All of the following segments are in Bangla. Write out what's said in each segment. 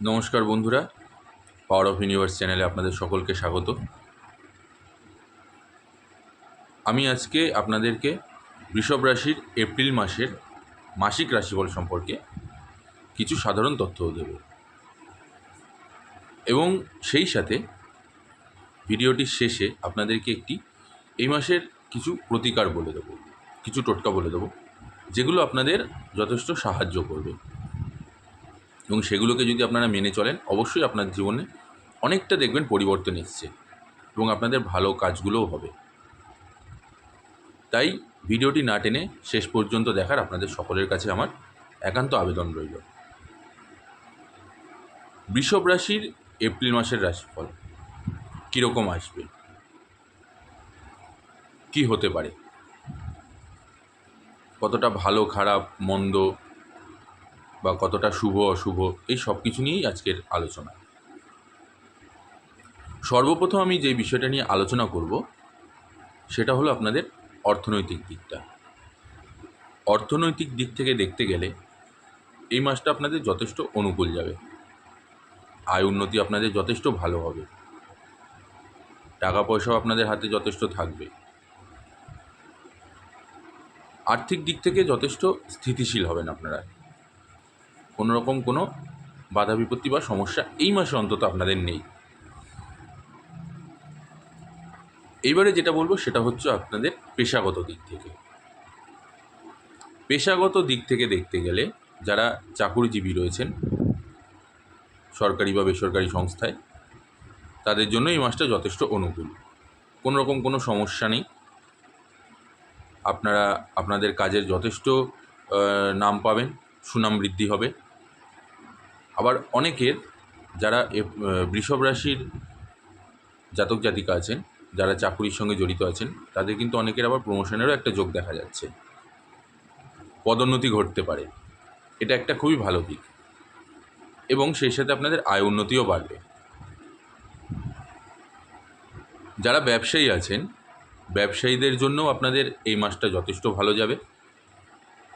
নমস্কার বন্ধুরা পাওয়ার অফ ইউনিভার্স চ্যানেলে আপনাদের সকলকে স্বাগত। আমি আজকে আপনাদেরকে বৃষভ রাশির এপ্রিল মাসের মাসিক রাশিফল সম্পর্কে কিছু সাধারণ তথ্যও দেব। এবং সেই সাথে ভিডিওটির শেষে আপনাদেরকে একটি এই মাসের কিছু প্রতিকার বলে দেবো, কিছু টোটকা বলে দেবো, যেগুলো আপনাদের যথেষ্ট সাহায্য করবে। এবং সেগুলোকে যদি আপনারা মেনে চলেন, অবশ্যই আপনার জীবনে অনেকটা দেখবেন পরিবর্তন এসছে এবং আপনাদের ভালো কাজগুলোও হবে। তাই ভিডিওটি না টেনে শেষ পর্যন্ত দেখার আপনাদের সকলের কাছে আমার একান্ত আবেদন রইল। বৃষভ রাশির এপ্রিল মাসের রাশিফল কীরকম আসবে? কি হতে পারে? কতটা ভালো, খারাপ, মন্দ বা কতটা শুভ, অশুভ, এই সব কিছু নিয়েই আজকের আলোচনা। সর্বপ্রথম আমি যে বিষয়টা নিয়ে আলোচনা করব, সেটা হলো আপনাদের অর্থনৈতিক দিকটা। অর্থনৈতিক দিক থেকে দেখতে গেলে এই মাসটা আপনাদের যথেষ্ট অনুকূল যাবে। আয় উন্নতি আপনাদের যথেষ্ট ভালো হবে। টাকা পয়সাও আপনাদের হাতে যথেষ্ট থাকবে। আর্থিক দিক থেকে যথেষ্ট স্থিতিশীল হবেন আপনারা। কোনো রকম কোনো বাধা বিপত্তি বা সমস্যা এই মাসে অন্তত আপনাদের নেই। এইবারে যেটা বলব সেটা হচ্ছে আপনাদের পেশাগত দিক থেকে। পেশাগত দিক থেকে দেখতে গেলে যারা চাকুরিজীবী রয়েছেন, সরকারি বা বেসরকারি সংস্থায়, তাদের জন্য এই মাসটা যথেষ্ট অনুকূল। কোনো রকম কোনো সমস্যা নেই। আপনারা, আপনাদের কাজের যথেষ্ট নাম পাবেন, সুনাম বৃদ্ধি হবে। আবার অনেকের যারা বৃষভ রাশির জাতক জাতিকা আছেন, যারা চাকুরির সঙ্গে জড়িত আছেন, তাদের কিন্তু অনেকের আবার প্রমোশনেরও একটা যোগ দেখা যাচ্ছে। পদোন্নতি ঘটতে পারে। এটা একটা খুবই ভালো দিক। এবং সেই সাথে আপনাদের আয় উন্নতিও বাড়বে। যারা ব্যবসায়ী আছেন, ব্যবসায়ীদের জন্যও আপনাদের এই মাসটা যথেষ্ট ভালো যাবে।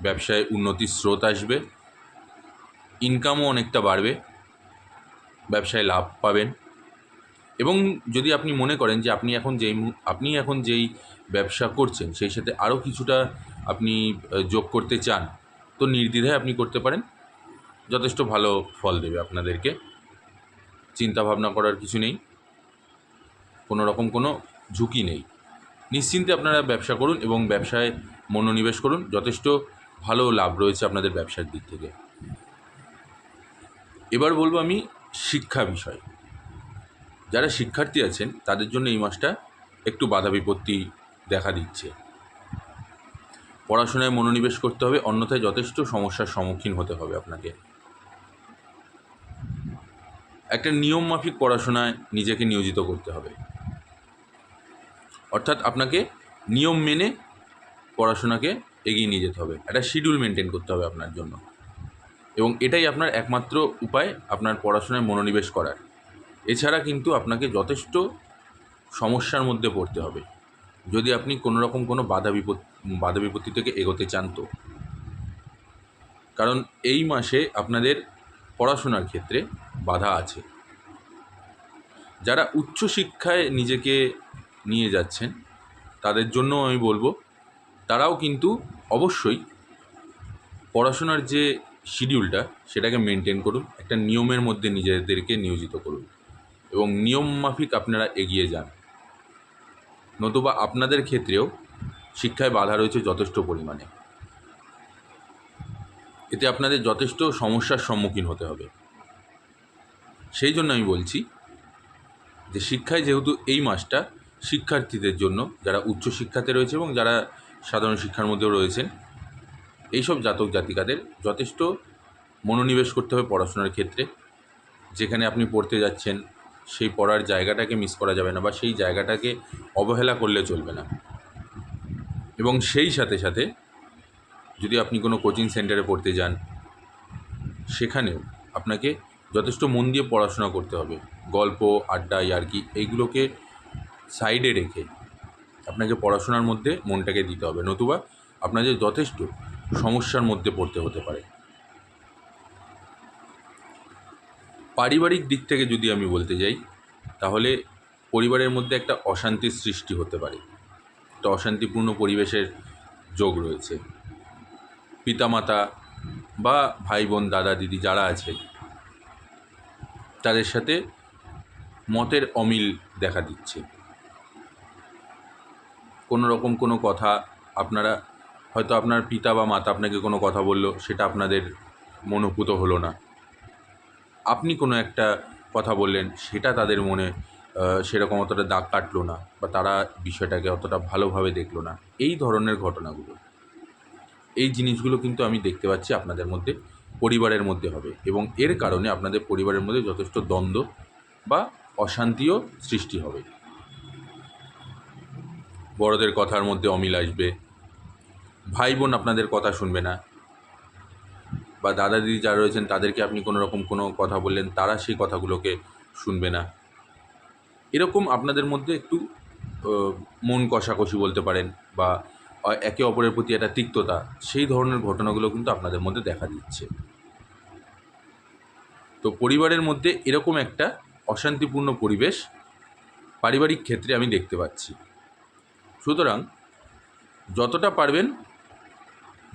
ব্যবসায় উন্নতির স্রোত আসবে। ইনকামও অনেকটা বাড়বে, ব্যবসায় লাভ পাবেন। এবং যদি আপনি মনে করেন যে আপনি এখন যেই আপনি এখন যেই ব্যবসা করছেন, সেই সাথে আরও কিছুটা আপনি যোগ করতে চান, তো নির্দ্বিধায় আপনি করতে পারেন। যথেষ্ট ভালো ফল দেবে আপনাদেরকে। চিন্তা ভাবনা করার কিছু নেই। কোনো রকম কোনো ঝুঁকি নেই। নিশ্চিন্তে আপনারা ব্যবসা করুন এবং ব্যবসায় মনোনিবেশ করুন। যথেষ্ট ভালো লাভ রয়েছে আপনাদের ব্যবসার দিক থেকে। এবার বলব আমি শিক্ষা বিষয়। যারা শিক্ষার্থী আছেন, তাদের জন্য এই মাসটা একটু বাধা বিপত্তি দেখা দিচ্ছে। পড়াশোনায় মনোনিবেশ করতে হবে, অন্যথায় যথেষ্ট সমস্যার সম্মুখীন হতে হবে আপনাকে। একটা নিয়ম মাফিক পড়াশোনায় নিজেকে নিয়োজিত করতে হবে। অর্থাৎ আপনাকে নিয়ম মেনে পড়াশোনাকে এগিয়ে নিয়ে যেতে হবে। একটা শিডিউল মেনটেন করতে হবে আপনার জন্য। এবং এটাই আপনার একমাত্র উপায় আপনার পড়াশোনায় মনোনিবেশ করার। এছাড়া কিন্তু আপনাকে যথেষ্ট সমস্যার মধ্যে পড়তে হবে। যদি আপনি কোনো রকম কোনো বাধা বিপত্তি বাধা বিপত্তি থেকে এগোতে চান তো। কারণ এই মাসে আপনাদের পড়াশোনার ক্ষেত্রে বাধা আছে। যারা উচ্চশিক্ষায় নিজেকে নিয়ে যাচ্ছেন, তাদের জন্য আমি বলব, তারাও কিন্তু অবশ্যই পড়াশোনার যে শিডিউলটা সেটাকে মেনটেন করুন, একটা নিয়মের মধ্যে নিজেদেরকে নিয়োজিত করুন। এবং নিয়ম মাফিক আপনারা এগিয়ে যান। নতুবা আপনাদের ক্ষেত্রেও শিক্ষায় বাধা রয়েছে যথেষ্ট পরিমাণে। এতে আপনাদের যথেষ্ট সমস্যার সম্মুখীন হতে হবে। সেই জন্য আমি বলছি যে শিক্ষায় যেহেতু এই মাসটা শিক্ষার্থীদের জন্য, যারা উচ্চশিক্ষাতে রয়েছে এবং যারা সাধারণ শিক্ষার মধ্যেও রয়েছেন এইসব জাতক জাতিকাদের যথেষ্ট মনোনিবেশ করতে হবে পড়াশোনার ক্ষেত্রে। যেখানে আপনি পড়তে যাচ্ছেন, সেই পড়ার জায়গাটাকে মিস করা যাবে না বা সেই জায়গাটাকে অবহেলা করলে চলবে না। এবং সেই সাথে সাথে যদি আপনি কোনো কোচিং সেন্টারে পড়তে যান, সেখানেও আপনাকে যথেষ্ট মন দিয়ে পড়াশোনা করতে হবে। গল্প, আড্ডা, ইয়ার্কি এইগুলোকে সাইডে রেখে আপনাকে পড়াশোনার মধ্যে মনটাকে দিতে হবে। নতুবা আপনাদের যথেষ্ট সমস্যার মধ্যে পড়তে হতে পারে। পারিবারিক দিক থেকে যদি আমি বলতে যাই, তাহলে পরিবারের মধ্যে একটা অশান্তির সৃষ্টি হতে পারে। একটা অশান্তিপূর্ণ পরিবেশের যোগ রয়েছে। পিতামাতা বা ভাই বোন দাদা, দিদি যারা আছে, তাদের সাথে মতের অমিল দেখা দিচ্ছে। কোনো রকম কোনো কথা আপনারা হয়তো আপনার পিতা বা মাতা আপনাকে কোনো কথা বলল, সেটা আপনাদের মনোভূত হলো না। আপনি কোনো একটা কথা বললেন, সেটা তাদের মনে সেরকম অতটা দাগ কাটলো না বা তারা বিষয়টাকে অতটা ভালোভাবে দেখল না। এই ধরনের ঘটনাগুলো। এই জিনিসগুলো কিন্তু আমি দেখতে পাচ্ছি আপনাদের মধ্যে, পরিবারের মধ্যে হবে এবং এর কারণে আপনাদের পরিবারের মধ্যে যথেষ্ট দ্বন্দ্ব বা অশান্তিও সৃষ্টি হবে। বড়দের কথার মধ্যে অমিল আসবে ভাই বোন আপনাদের কথা শুনবে না বা দাদা দিদি যারা রয়েছেন তাদেরকে আপনি কোনো রকম কোনো কথা বললেন, তারা সেই কথাগুলোকে শুনবে না। এরকম আপনাদের মধ্যে একটু মন কষাকষি বলতে পারেন বা একে অপরের প্রতি একটা তিক্ততা, সেই ধরনের ঘটনাগুলো কিন্তু আপনাদের মধ্যে দেখা দিচ্ছে। তো পরিবারের মধ্যে এরকম একটা অশান্তিপূর্ণ পরিবেশ পারিবারিক ক্ষেত্রে আমি দেখতে পাচ্ছি। সুতরাং যতটা পারবেন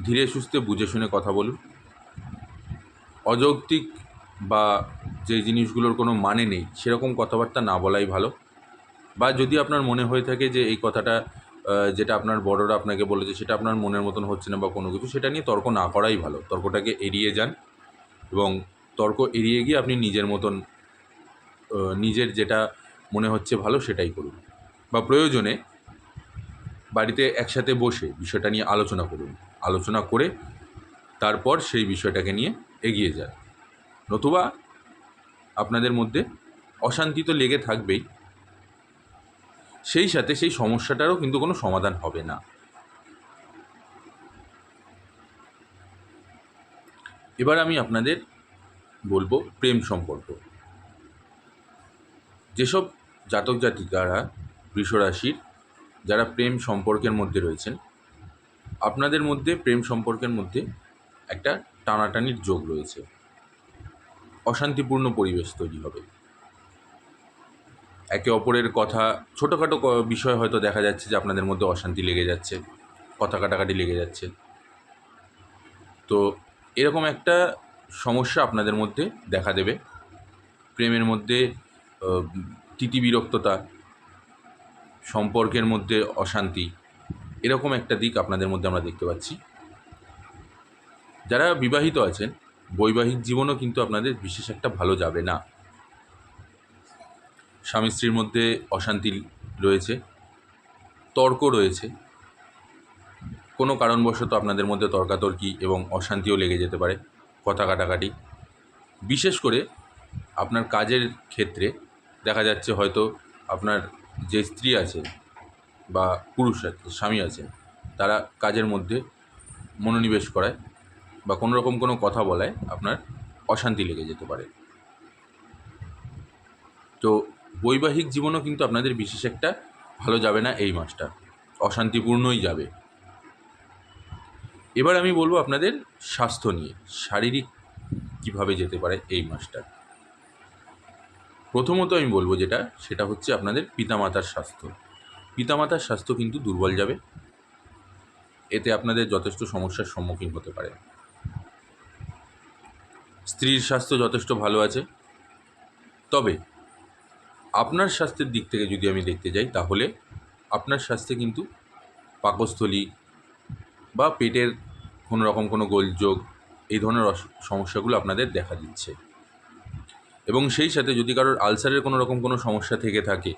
ধীরে সুস্থে বুঝে শুনে কথা বলুন। অযৌক্তিক বা যে জিনিসগুলোর কোনো মানে নেই, সেরকম কথাবার্তা না বলাই ভালো। বা যদি আপনার মনে হয়ে থাকে যে এই কথাটা যেটা আপনার বড়রা আপনাকে বলেছে, সেটা আপনার মনের মতন হচ্ছে না বা কোনো কিছু, সেটা নিয়ে তর্ক না করাই ভালো। তর্কটাকে এড়িয়ে যান এবং তর্ক এড়িয়ে গিয়ে আপনি নিজের মতন নিজের যেটা মনে হচ্ছে ভালো সেটাই করুন। বা প্রয়োজনে বাড়িতে একসাথে বসে বিষয়টা নিয়ে আলোচনা করুন। আলোচনা করে তারপর সেই বিষয়টাকে নিয়ে এগিয়ে যায়। নতুবা আপনাদের মধ্যে অশান্তি তো লেগে থাকবেই। সেই সাথে সেই সমস্যাটারও কিন্তু কোনো সমাধান হবে না। এবার আমি আপনাদের বলব প্রেম সম্পর্ক। যেসব জাতক জাতিকারা বৃষরাশির, যারা প্রেম সম্পর্কের মধ্যে রয়েছেন আপনাদের মধ্যে প্রেম সম্পর্কের মধ্যে একটা টানাটানির যোগ রয়েছে। অশান্তিপূর্ণ পরিবেশ তৈরি হবে। একে অপরের কথা, ছোটোখাটো বিষয় হয়তো দেখা যাচ্ছে যে আপনাদের মধ্যে অশান্তি লেগে যাচ্ছে, কথা কাটাকাটি লেগে যাচ্ছে। তো এরকম একটা সমস্যা আপনাদের মধ্যে দেখা দেবে। প্রেমের মধ্যে তিতিবিরক্ততা, সম্পর্কের মধ্যে অশান্তি এরকম একটা দিক আপনাদের মধ্যে আমরা দেখতে পাচ্ছি। যারা বিবাহিত আছেন, বৈবাহিক জীবনও কিন্তু আপনাদের বিশেষ একটা ভালো যাবে না। স্বামী স্ত্রীর মধ্যে অশান্তি রয়েছে, তর্ক রয়েছে। কোনো কারণবশত আপনাদের মধ্যে তর্কাতর্কি এবং অশান্তিও লেগে যেতে পারে, কথা কাটাকাটি। বিশেষ করে আপনার কাজের ক্ষেত্রে দেখা যাচ্ছে হয়তো আপনার যে স্ত্রী আছে বা পুরুষ আছে স্বামী আছেন, তারা কাজের মধ্যে মনোনিবেশ করায় বা কোনো রকম কোনো কথা বলায়, আপনার অশান্তি লেগে যেতে পারে। তো বৈবাহিক জীবনও কিন্তু আপনাদের বিশেষ একটা ভালো যাবে না এই মাসটা, অশান্তিপূর্ণই যাবে। এবার আমি বলব আপনাদের স্বাস্থ্য নিয়ে, শারীরিক কীভাবে যেতে পারে এই মাসটা। প্রথমত আমি বলব যেটা, সেটা হচ্ছে আপনাদের পিতামাতার স্বাস্থ্য। পিতামাতার স্বাস্থ্য কিন্তু দুর্বল যাবে। এতে আপনাদের যথেষ্ট সমস্যার সম্মুখীন হতে পারে। স্ত্রীর স্বাস্থ্য যথেষ্ট ভালো আছে। তবে আপনার স্বাস্থ্যের দিক থেকে যদি আমি দেখতে যাই, তাহলে আপনার স্বাস্থ্যে কিন্তু পাকস্থলী বা পেটের কোনো রকম কোনো গোলযোগ, এই ধরনের সমস্যাগুলো আপনাদের দেখা দিচ্ছে। এবং সেই সাথে যদি কারোর আলসারের কোনো রকম কোনো সমস্যা থেকে থাকে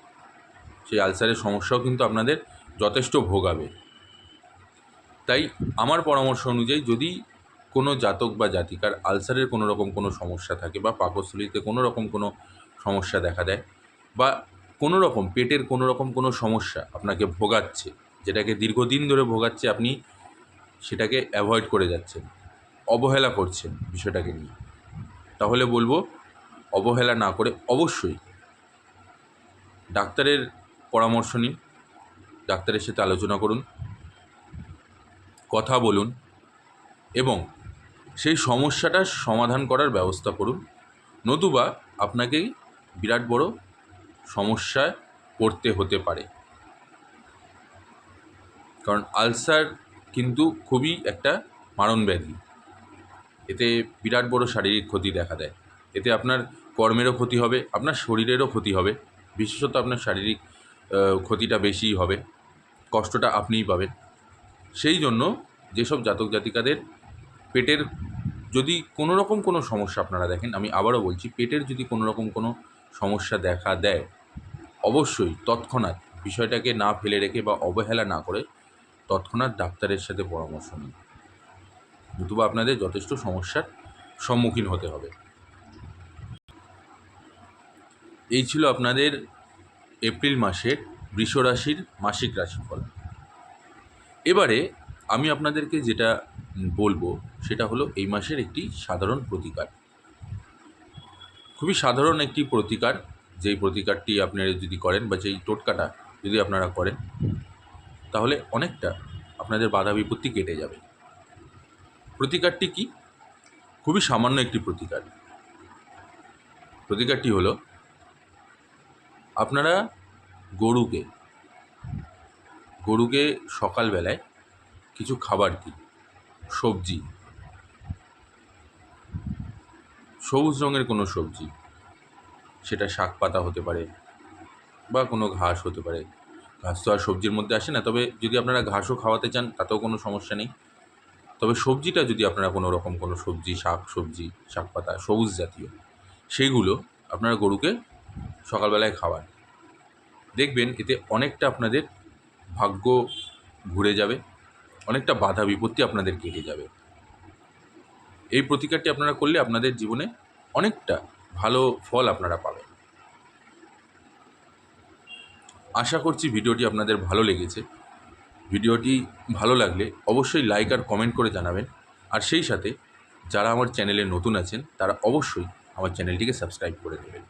সেই আলসারের সমস্যাও কিন্তু আপনাদের যথেষ্ট ভোগাবে। তাই আমার পরামর্শ অনুযায়ী যদি কোনো জাতক বা জাতিকার আলসারের কোনো রকম কোনো সমস্যা থাকে বা পাকস্থলীতে কোনো রকম কোনো সমস্যা দেখা দেয় বা কোনো রকম পেটের কোনো রকম কোনো সমস্যা আপনাকে ভোগাচ্ছে, যেটাকে দীর্ঘদিন ধরে ভোগাচ্ছে আপনি, সেটাকে অ্যাভয়েড করে যাচ্ছেন, অবহেলা করছেন বিষয়টাকে নিয়ে, তাহলে বলব অবহেলা না করে অবশ্যই ডাক্তারের পরামর্শ নিন, ডাক্তারের সাথে আলোচনা করুন, কথা বলুন এবং সেই সমস্যাটার সমাধান করার ব্যবস্থা করুন। নতুবা আপনাকে বিরাট বড় সমস্যায় পড়তে হতে পারে। কারণ আলসার কিন্তু খুবই একটা মারণ ব্যাধি এতে বিরাট বড় শারীরিক ক্ষতি দেখা দেয়। এতে আপনার কর্মেরও ক্ষতি হবে, আপনার শরীরেরও ক্ষতি হবে। বিশেষত আপনার শারীরিক ক্ষতিটা বেশিই হবে, কষ্টটা আপনিই পাবেন। সেই জন্য যেসব জাতক জাতিকাদের পেটের যদি কোনো রকম কোনো সমস্যা আপনারা দেখেন, আমি আবারও বলছি, পেটের যদি কোনো রকম কোনো সমস্যা দেখা দেয়, অবশ্যই তৎক্ষণাৎ বিষয়টাকে না ফেলে রেখে বা অবহেলা না করে তৎক্ষণাৎ ডাক্তারের সাথে পরামর্শ নিন। নতুবা আপনাদের যথেষ্ট সমস্যার সম্মুখীন হতে হবে। এই ছিল আপনাদের এপ্রিল মাসের বৃষ রাশির মাসিক রাশিফল। এবারে আমি আপনাদেরকে যেটা বলব, সেটা হলো এই মাসের একটি সাধারণ প্রতিকার। খুবই সাধারণ একটি প্রতিকার, যেই প্রতিকারটি আপনারা যদি করেন বা যেই টোটকাটা যদি আপনারা করেন, তাহলে অনেকটা আপনাদের বাধা বিপত্তি কেটে যাবে। প্রতিকারটি কি? খুবই সামান্য একটি প্রতিকার। প্রতিকারটি হলো আপনারা গরুকে গরুকে সকালবেলায় কিছু খাবার দিন, সবজি। সবুজ রঙের কোনো সবজি, সেটা শাক পাতা হতে পারে বা কোনো ঘাস হতে পারে। ঘাস তো আর সবজির মধ্যে আসে না, তবে যদি আপনারা ঘাসও খাওয়াতে চান, তাতেও কোনো সমস্যা নেই। তবে সবজিটা যদি আপনারা কোনো রকম কোনো সবজি, শাক সবজি, শাক পাতা, সবুজ জাতীয় সেইগুলো আপনারা গরুকে সকালবেলায় খাওয়ান দেখবেন এতে অনেকটা আপনাদের ভাগ্য ঘুরে যাবে, অনেকটা বাধা বিপত্তি আপনাদের কেটে যাবে। এই প্রতিকারটি আপনারা করলে আপনাদের জীবনে অনেকটা ভালো ফল আপনারা পাবেন। আশা করছি ভিডিওটি আপনাদের ভালো লেগেছে। ভিডিওটি ভালো লাগলে অবশ্যই লাইক আর কমেন্ট করে জানাবেন। আর সেই সাথে যারা আমার চ্যানেলে নতুন আছেন, তারা অবশ্যই আমার চ্যানেলটিকে সাবস্ক্রাইব করে দেবেন।